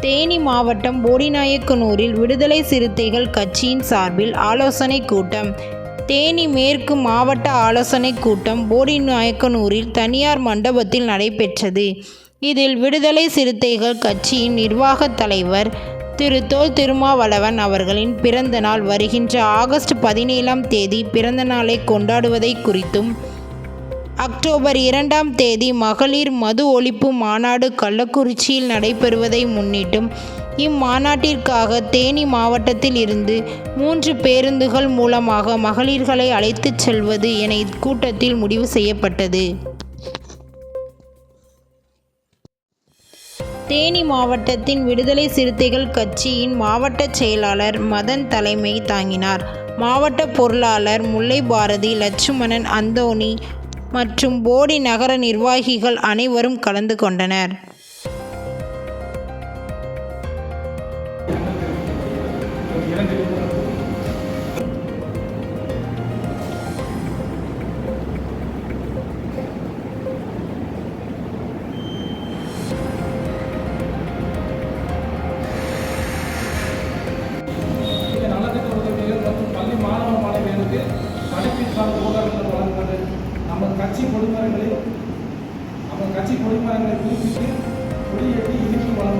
தேனி மாவட்டம் போடிநாயக்கனூரில் விடுதலை சிறுத்தைகள் கட்சியின் சார்பில் ஆலோசனை கூட்டம். தேனி மேற்கு மாவட்ட ஆலோசனை கூட்டம் போடிநாயக்கனூரில் தனியார் மண்டபத்தில் நடைபெற்றது. இதில் விடுதலை சிறுத்தைகள் கட்சியின் நிர்வாகத் தலைவர் திரு. தோல் திருமாவளவன் அவர்களின் பிறந்தநாள் வருகின்ற ஆகஸ்ட் பதினேழாம் தேதி பிறந்த நாளை கொண்டாடுவதை குறித்தும் அக்டோபர் இரண்டாம் தேதி மகளிர் மது ஒழிப்பு மாநாடு கள்ளக்குறிச்சியில் நடைபெறுவதை முன்னிட்டும் இம்மாநாட்டிற்காக தேனி மாவட்டத்தில் இருந்து மூன்று பேருந்துகள் மூலமாக மகளிர்களை அழைத்துச் செல்வது என இக்கூட்டத்தில் முடிவு செய்யப்பட்டது. தேனி மாவட்டத்தின் விடுதலை சிறுத்தைகள் கட்சியின் மாவட்ட செயலாளர் மதன் தலைமை தாங்கினார். மாவட்ட பொருளாளர் முல்லை பாரதி லட்சுமணன் அந்தோணி மற்றும் போடி நகர நிர்வாகிகள் அனைவரும் கலந்து கொண்டனர். இந்த கட்சி பொதுமரங்களை அவங்க கட்சி பொதுமரங்களை குறிப்பிட்டு கொடியேற்றி இனிமே வளர்ந்து